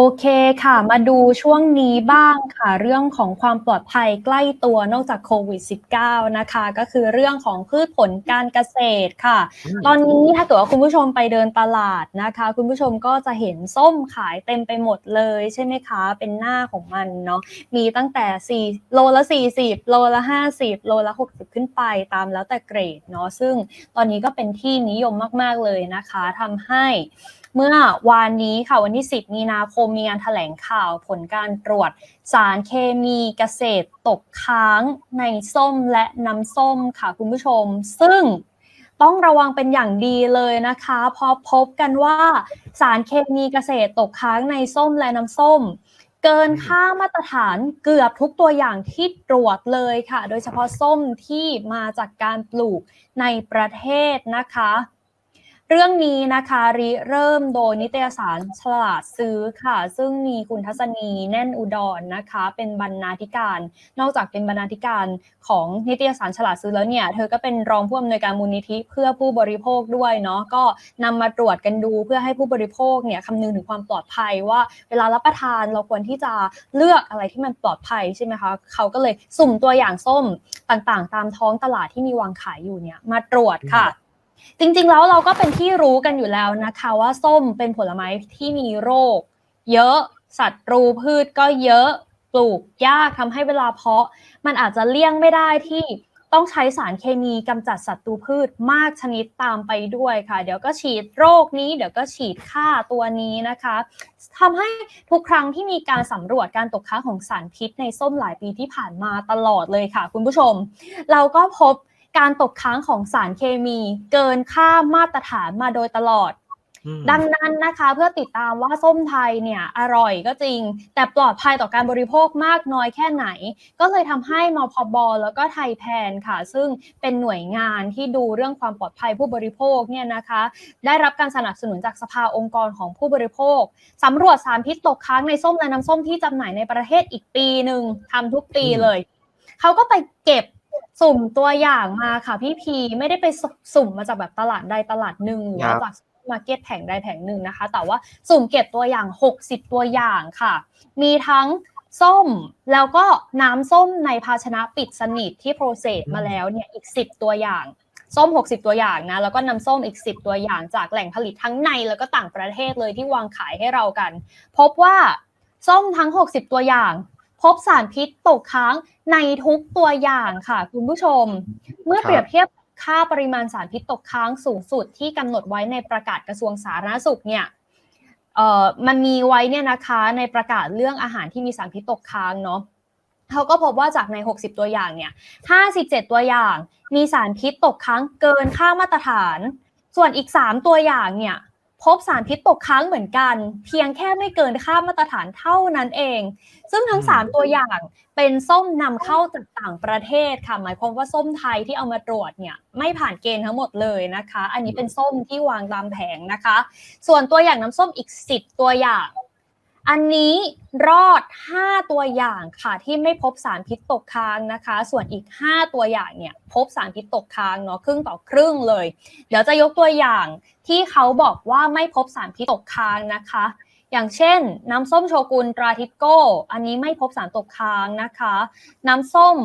โอเคค่ะ มาดูช่วงนี้บ้างค่ะ เรื่องของความปลอดภัยใกล้ตัวนอกจากโควิด -19 นะคะ ก็คือเรื่องของพืชผลการเกษตรค่ะอืมตอนนี้ถ้าเกิดว่าคุณผู้ชมไปเดินตลาดนะคะ คุณผู้ชมก็จะเห็นส้มขายเต็มไปหมดเลยใช่ไหมคะ เป็นหน้าของมันเนาะมีตั้งแต่ 4 โลละ 40 โลละ 50 โลละ 60 ขึ้นไปตามแล้วแต่เกรดเนาะซึ่งตอนนี้ก็เป็นที่นิยมมาก ๆเลยนะคะทำให้เมื่อวานนี้ค่ะวันที่ 10 มีนาคมมีงานแถลงข่าวผลการตรวจสารเคมีเกษตรตกค้างในส้มและน้ำส้มค่ะคุณผู้ชม ซึ่งต้องระวังเป็นอย่างดีเลยนะคะเพอพบกันว่าสารเคมีเกษตรตกค้างในส้มและน้ำส้ม เกินค่ามาตรฐานเกือบทุกตัวอย่างที่ตรวจเลยค่ะ โดยเฉพาะส้มที่มาจากการปลูกในประเทศนะคะ เรื่องนี้นะคะริเริ่มโดยนิตยสารฉลาดซื้อค่ะ ซึ่งมีคุณทัศนีแน่นอุดรนะคะ เป็นบรรณาธิการ นอกจากเป็นบรรณาธิการของนิตยสารฉลาดซื้อแล้วเนี่ย เธอก็เป็นรองผู้อำนวยการมูลนิธิเพื่อผู้บริโภคด้วยเนาะก็นำมาตรวจกันดูเพื่อให้ผู้บริโภคเนี่ยคำนึงถึงความปลอดภัยว่า เวลารับประทานเราควรที่จะเลือกอะไรที่มันปลอดภัยใช่ไหมคะเขาก็เลยสุ่มตัวอย่างส้มต่างๆ ตามท้องตลาดที่มีวางขายอยู่เนี่ยมาตรวจค่ะ จริงๆแล้วเราก็เป็นที่รู้กันอยู่แล้วนะคะ ว่าส้มเป็นผลไม้ที่มีโรค เยอะสัตว์รูพืชก็เยอะปลูกยากทำให้เวลาเพาะ มันอาจจะเลี่ยงไม่ได้ที่ต้องใช้สารเคมีกำจัดศัตรูพืชมากชนิดตามไปด้วยค่ะ เดี๋ยวก็ฉีดโรคนี้ เดี๋ยวก็ฉีดฆ่าตัวนี้นะคะทำให้ทุกครั้งที่มีการสำรวจการตกค้างของสารพิษในส้มหลายปีที่ผ่านมาตลอดเลยค่ะ คุณผู้ชม เราก็พบ การตกค้างของสารเคมีเกินค่ามาตรฐานมาโดยตลอดอืมดังนั้นนะคะเพื่อติดตามว่าส้มไทยเนี่ยอร่อยก็จริง แต่ปลอดภัยต่อการบริโภคมากน้อยแค่ไหน ก็เลยทำให้มพบแล้วก็ไทยแพนค่ะ ซึ่งเป็นหน่วยงานที่ดูเรื่องความปลอดภัยผู้บริโภคเนี่ยนะคะ ได้รับการสนับสนุนจากสภาองค์กรของผู้บริโภคสำรวจสารพิษตกค้างในส้มและน้ำส้มที่จำหน่ายในประเทศอีกปีหนึ่งทำทุกปีเลยเขาก็ไปเก็บ สุ่มตัวอย่างมาค่ะพี่พีไม่ได้ไปสุ่มมาจากแบบตลาดใดตลาดหนึ่งหรือว่าจากมาร์เก็ตแผงใดแผงหนึ่งนะคะ แต่ว่าสุ่มเก็บตัวอย่าง 60 ตัวอย่างค่ะ มีทั้งส้มแล้วก็น้ำส้มในภาชนะปิดสนิทที่โปรเซสมาแล้วเนี่ยอีก 10 ตัวอย่าง ส้ม 60 ตัวอย่างนะ แล้วก็น้ำส้มอีก 10 ตัวอย่างจากแหล่งผลิตทั้งในแล้วก็ต่างประเทศเลยที่วางขายให้เรากัน พบว่าส้มทั้ง 60 ตัวอย่าง พบสารพิษตกค้างในทุกตัวอย่างค่ะคุณผู้ชม เมื่อเปรียบเทียบค่าปริมาณสารพิษตกค้างสูงสุดที่กำหนดไว้ในประกาศกระทรวงสาธารณสุขเนี่ยเออมันมีไว้เนี่ยนะคะในประกาศเรื่องอาหารที่มีสารพิษตกค้างเนาะเขาก็พบว่าจากใน 60 ตัวอย่างเนี่ย 57 ตัวอย่าง มีสารพิษตกค้างเกินค่ามาตรฐาน ส่วนอีก 3 ตัวอย่างเนี่ย พบสารพิษตกค้างเหมือนกัน เพียงแค่ไม่เกินค่ามาตรฐานเท่านั้นเอง ซึ่งทั้ง 3 ตัวอย่างเป็นส้มนำเข้าจากต่างประเทศค่ะหมายความว่าส้มไทยที่เอามาตรวจเนี่ยไม่ผ่านเกณฑ์ทั้งหมดเลยนะคะ อันนี้เป็นส้มที่วางตามแผงนะคะ ส่วนตัวอย่างน้ำส้มอีก 10 ตัวอย่าง อันนี้รอด 5 ตัวอย่างค่ะที่ไม่พบสารพิษตกค้างนะคะ ส่วนอีก 5 ตัวอย่างเนี่ยพบสารพิษตกค้างเนาะครึ่งต่อครึ่งเลย เดี๋ยวจะยกตัวอย่างที่เขาบอกว่าไม่พบสารพิษตกค้างนะคะ อย่างเช่น น้ำส้มโชกุนตราทิปโก้ อันนี้ไม่พบสารตกค้างนะคะ น้ำส้ม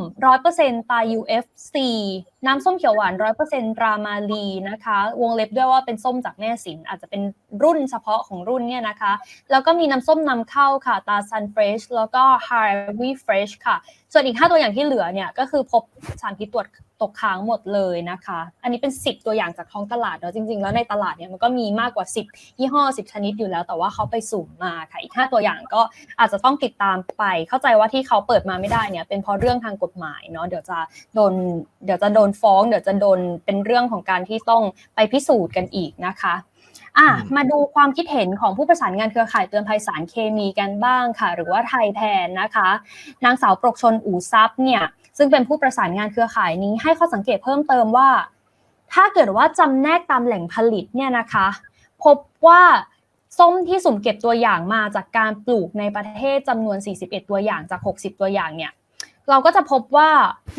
100%ตา UFC น้ำส้มเขียวหวาน100%ตรามาลีนะคะ วงเล็บด้วยว่าเป็นส้มจากแม่สิน อาจจะเป็นรุ่นเฉพาะของรุ่นเนี่ยนะคะ แล้วก็มีน้ำส้มนำเข้าค่ะตาซันเฟรชแล้วก็ Harvey Fresh ค่ะ ส่วนอีก 5 ตัวอย่างที่เหลือเนี่ยก็คือพบสารพิษตรวจ ตกค้างหมดเลยนะคะ อันนี้เป็น 10 ตัวอย่างจากท้องตลาดเนาะจริง ๆ แล้วในตลาดเนี่ยมันก็มีมากกว่า 10 ยี่ห้อ 10 ชนิดอยู่แล้ว แต่ว่าเขาไปสุ่มมาค่ะอีก 5 ตัวอย่างก็อาจจะต้องติดตามไป เข้าใจว่าที่เขาเปิดมาไม่ได้เนี่ยเป็นเพราะเรื่องทางกฎหมายเนาะเดี๋ยวจะโดนเดี๋ยวจะโดนฟ้อง เดี๋ยวจะโดนเป็นเรื่องของการที่ต้องไปพิสูจน์กันอีกนะคะอะอืมมาดูความคิดเห็นของผู้ประสานงานเครือข่ายเตือนภัยสารเคมีกันบ้างค่ะ หรือว่าไทยแทนนะคะ นางสาวปรกชนอู่ซับเนี่ย ซึ่งเป็นผู้ประสานงานเครือข่ายนี้ให้ข้อสังเกตเพิ่มเติมว่า ถ้าเกิดว่าจำแนกตามแหล่งผลิตเนี่ยนะคะ พบว่าส้มที่สุ่มเก็บตัวอย่างมาจากการปลูกในประเทศจำนวน 41 ตัวอย่างจาก 60 ตัวอย่างเนี่ยเราก็จะพบว่า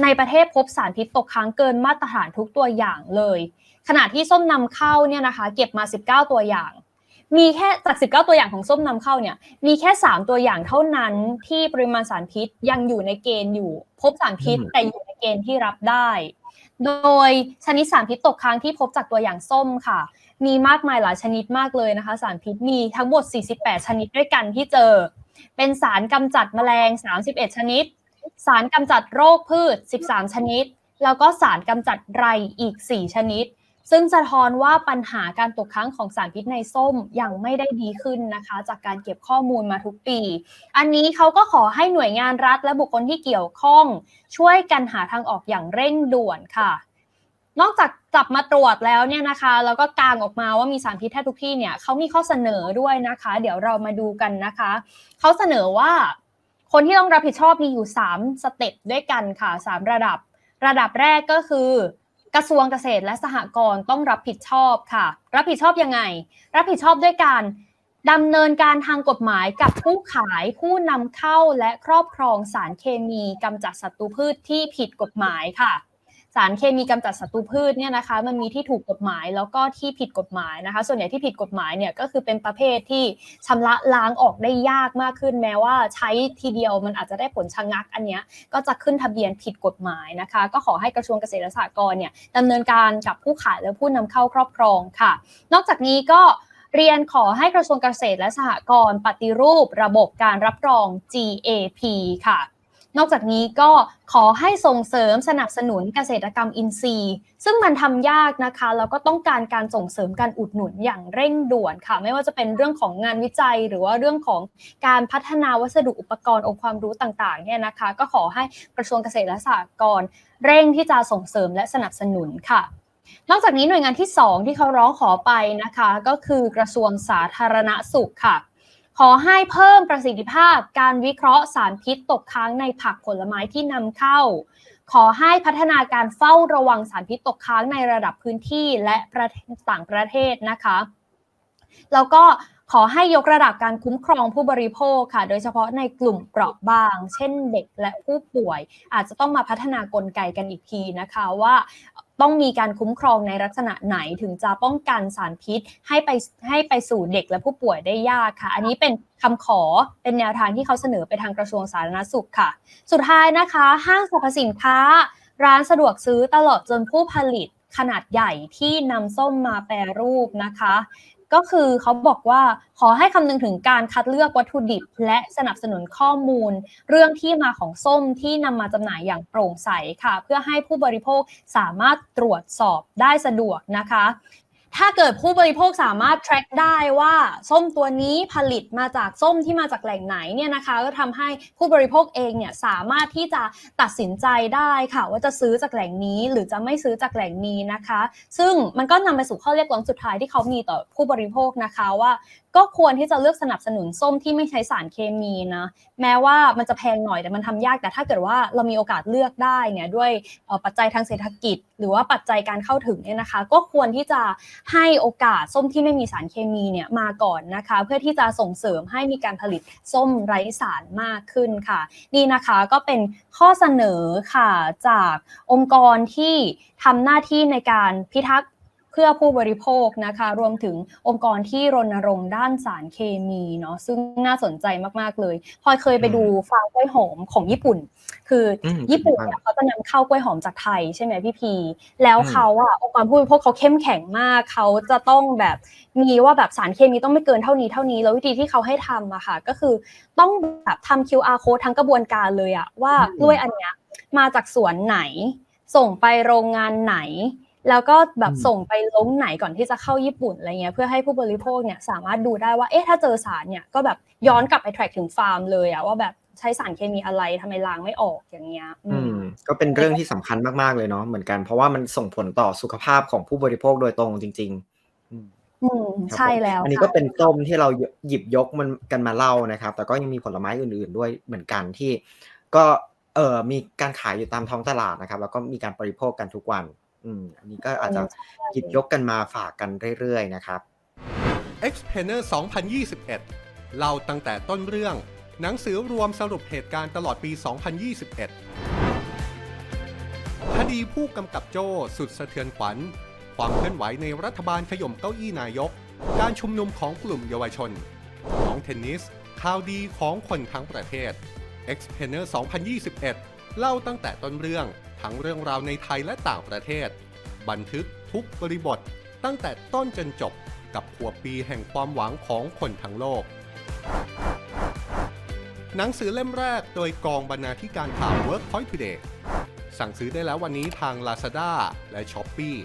ในประเทศพบสารพิษตกค้างเกินมาตรฐานทุกตัวอย่างเลย ขณะที่ส้มนำเข้าเนี่ยนะคะ เก็บมา 19 ตัวอย่าง มีแค่จาก 19 ตัวอย่างของส้มนำเข้าเนี่ยมีแค่ 3 ตัวอย่างเท่านั้นที่ปริมาณสารพิษยังอยู่ในเกณฑ์อยู่ พบสารพิษอืมแต่อยู่ในเกณฑ์ที่รับได้ โดยชนิดสารพิษตกค้างที่พบจากตัวอย่างส้มค่ะ มีมากมายหลายชนิดมากเลยนะคะ สารพิษมีทั้งหมด 48 ชนิดด้วยกันที่เจอ เป็นสารกำจัดแมลง 31 ชนิด สารกำจัดโรคพืช 13 ชนิด แล้วก็สารกำจัดไรอีก 4 ชนิด ซึ่งสะท้อนว่าปัญหาการตกค้างของสารพิษในส้มยังไม่ได้ดีขึ้นนะคะ จากการเก็บข้อมูลมาทุกปี อันนี้เขาก็ขอให้หน่วยงานรัฐและบุคคลที่เกี่ยวข้อง ช่วยกันหาทางออกอย่างเร่งด่วนค่ะ นอกจากจับมาตรวจแล้วเนี่ยนะคะ แล้วก็กางออกมาว่ามีสารพิษแทบทุกที่เนี่ยเขามีข้อเสนอด้วยนะคะ เดี๋ยวเรามาดูกันนะคะเขาเสนอว่า คนที่ต้องรับผิดชอบมีอยู่ 3 สเต็ปด้วยกันค่ะ 3 ระดับ ระดับแรกก็คือ กระทรวงเกษตรและสหกรณ์ต้องรับผิดชอบค่ะ รับผิดชอบยังไง รับผิดชอบด้วยการดำเนินการทางกฎหมายกับผู้ขายผู้นำเข้าและครอบครองสารเคมีกำจัดศัตรูพืชที่ผิดกฎหมายค่ะ สารเคมีกำจัดศัตรูพืชเนี่ยนะคะมันมีที่ถูกกฎหมายแล้วก็ที่ผิดกฎหมายนะคะ ส่วนใหญ่ที่ผิดกฎหมายเนี่ยก็คือเป็นประเภทที่ชำระล้างออกได้ยากมากขึ้นแม้ว่าใช้ทีเดียวมันอาจจะได้ผลชะงักอันเนี้ยก็จะขึ้นทะเบียนผิดกฎหมายนะคะ ก็ขอให้กระทรวงเกษตรและสหกรณ์เนี่ยดำเนินการกับผู้ขายและผู้นำเข้าครอบครองค่ะ นอกจากนี้ก็เรียนขอให้กระทรวงเกษตรและสหกรณ์ปฏิรูประบบการรับรอง GAP ค่ะ นอกจากนี้ก็ขอให้ส่งเสริมสนับสนุนเกษตรกรรมอินทรีย์ ซึ่งมันทำยากนะคะแล้วก็ต้องการการส่งเสริมการอุดหนุนอย่างเร่งด่วนค่ะ ไม่ว่าจะเป็นเรื่องของงานวิจัย หรือว่าเรื่องของการพัฒนาวัสดุอุปกรณ์องค์ความรู้ต่างๆเนี่ยนะคะ ก็ขอให้กระทรวงเกษตรและสหกรณ์เร่งที่จะส่งเสริมและสนับสนุนค่ะนอกจากนี้หน่วยงานที่ 2 ที่เขาร้องขอไปนะคะ ก็คือกระทรวงสาธารณสุขค่ะ ขอให้เพิ่มประสิทธิภาพการวิเคราะห์สารพิษตกค้างในผักผลไม้ที่นำเข้า ขอให้พัฒนาการเฝ้าระวังสารพิษตกค้างในระดับพื้นที่และประต่างประเทศนะคะ แล้วก็ขอให้ยกระดับการคุ้มครองผู้บริโภคค่ะ โดยเฉพาะในกลุ่มเปราะบาง เช่นเด็กและผู้ป่วย อาจจะต้องมาพัฒนากลไกกันอีกทีนะคะว่า ต้องมีการคุ้มครองในลักษณะไหนถึงจะป้องกันสารพิษ ให้ไปให้ไปสู่เด็กและผู้ป่วยได้ยากค่ะ อันนี้เป็นคำขอเป็นแนวทางที่เขาเสนอไปทางกระทรวงสาธารณสุขค่ะ สุดท้ายนะคะห้างสรรพสินค้า ร้านสะดวกซื้อตลอดจนผู้ผลิตขนาดใหญ่ที่นำส้มมาแปรรูปนะคะ ก็คือเขาบอกว่าขอให้คำนึงถึงการคัดเลือกวัตถุดิบ และสนับสนุนข้อมูล เรื่องที่มาของส้มที่นำมาจำหน่ายอย่างโปร่งใสค่ะ เพื่อให้ผู้บริโภคสามารถตรวจสอบได้สะดวกนะคะ ถ้าเกิดผู้บริโภคสามารถ track ได้ว่าส้มตัวนี้ผลิตมาจากส้มที่มาจากแหล่งไหนเนี่ยนะคะก็ทำให้ผู้บริโภคเองเนี่ยสามารถที่จะตัดสินใจได้ค่ะ ว่าจะซื้อจากแหล่งนี้ หรือจะไม่ซื้อจากแหล่งนี้นะคะ ซึ่งมันก็นำไปสู่ข้อเรียกร้องสุดท้ายที่เขามีต่อผู้บริโภคนะคะว่า ก็ควรที่จะเลือกสนับสนุนส้มที่ไม่ใช้สารเคมีนะแม้ว่ามันจะแพงหน่อยแต่มันทำยากแต่ถ้าเกิดว่าเรามีโอกาสเลือกได้เนี่ยด้วยปัจจัยทางเศรษฐกิจ หรือว่าปัจจัยการเข้าถึงเนี่ยนะคะ ก็ควรที่จะให้โอกาสส้มที่ไม่มีสารเคมีเนี่ยมาก่อนนะคะ เพื่อที่จะส่งเสริมให้มีการผลิตส้มไร้สารมากขึ้นค่ะ นี่นะคะก็เป็นข้อเสนอค่ะจากองค์กรที่ทำหน้าที่ในการพิทักษ์ เพื่อผู้บริโภคนะคะ รวมถึงองค์กรที่รณรงค์ด้านสารเคมีเนาะซึ่งน่าสนใจมากๆเลยพลอยเคยไปดูฟาร์มกล้วยหอมของญี่ปุ่น คืออืมญี่ปุ่นเนี่ยเขาจะนำเข้ากล้วยหอมจากไทยใช่ไหมพี่พี แล้วเขาอะองค์กรผู้บริโภคเขาเข้มแข็งมากเขาจะต้องแบบมีว่าแบบสารเคมีต้องไม่เกินเท่านี้เท่านี้แล้ววิธีที่เขาให้ทำอะค่ะ ก็คือต้องแบบทำ QR code ทั้งกระบวนการเลยอะว่ากล้วยอันเนี้ยมาจากสวนไหน ส่งไปโรงงานไหน แล้วก็แบบอืมส่งไปลงไหนก่อนที่จะเข้าญี่ปุ่นอะไรเงี้ยเพื่อให้ผู้บริโภคเนี่ยสามารถดูได้ว่าเอ๊ะถ้าเจอสารเนี่ยก็แบบย้อนกลับไป track ถึงฟาร์มเลยอะว่าแบบใช้สารเคมีอะไรทำไมล้างไม่ออกอย่างเงี้ยอือืมมก็เป็นเรื่องที่สำคัญมากๆเลยเนาะเหมือนกันเพราะว่ามันส่งผลต่อสุขภาพของผู้บริโภคโดยตรงจริงๆอืมอืมครับใช่ผมแล้ว อันนี้ค่ะก็เป็นส้มที่เราหยิบยกมันกันมาเล่านะครับ แต่ก็ยังมีผลไม้อื่นๆด้วยเหมือนกันที่ ก็เอ่อมีการขายอยู่ตามท้องตลาดนะครับ แล้วก็มีการบริโภคกันทุกวัน อืมอันนี้ก็อาจจะหยิบยกกันมาฝากกันเรื่อยๆนะครับ Explainer 2021 เล่าตั้งแต่ต้นเรื่อง หนังสือรวมสรุปเหตุการณ์ตลอดปี 2021 คดีผู้กำกับโจ้สุดสะเทือนขวัญ ความเคลื่อนไหวในรัฐบาลขย่มเก้าอี้นายก การชุมนุมของกลุ่มเยาวชนน้องเทนนิส ข่าวดีของคนทั้งประเทศ X p a n e r 2021 เล่าตั้งแต่ต้นเรื่องทั้งเรื่องราวในไทยและต่างประเทศ บันทึกทุกบริบท ตั้งแต่ต้นจนจบกับขวบปีแห่งความหวังของคนทั้งโลก หนังสือเล่มแรกโดยกองบรรณาธิการข่าว Workpoint Today สั่งซื้อได้แล้ววันนี้ทาง Lazada และ Shopee